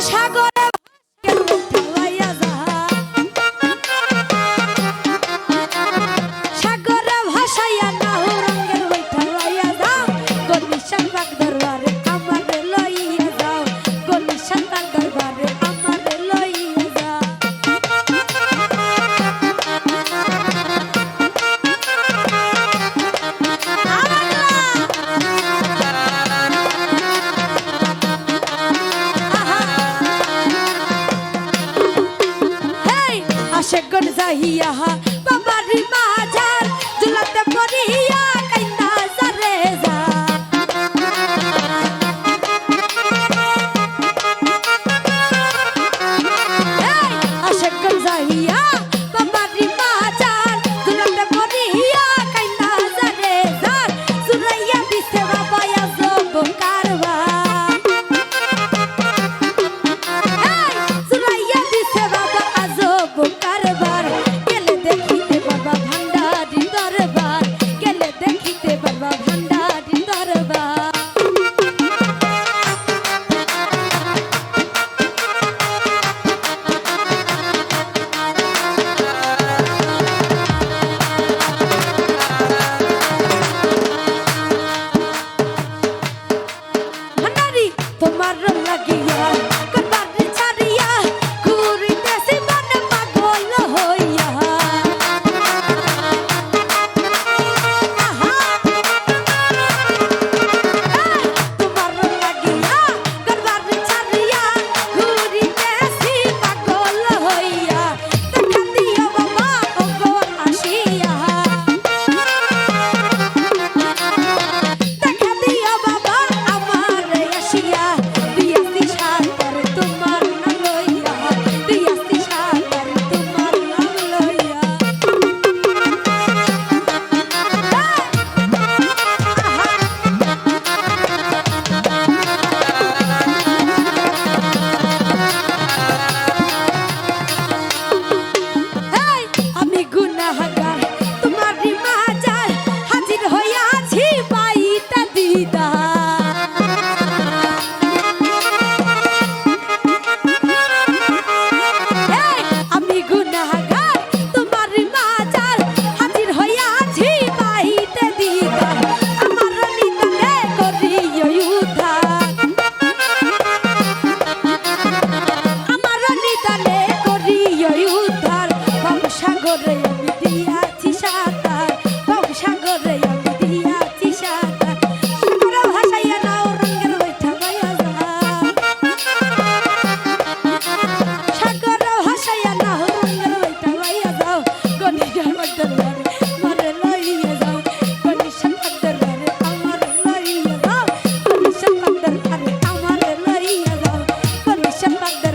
সাগর সেগন যাহিয়া বাবার মাঝার জুলাতে মরিয়া কাইন্দা সারে যা। সেগন যাহিয়া Tagdag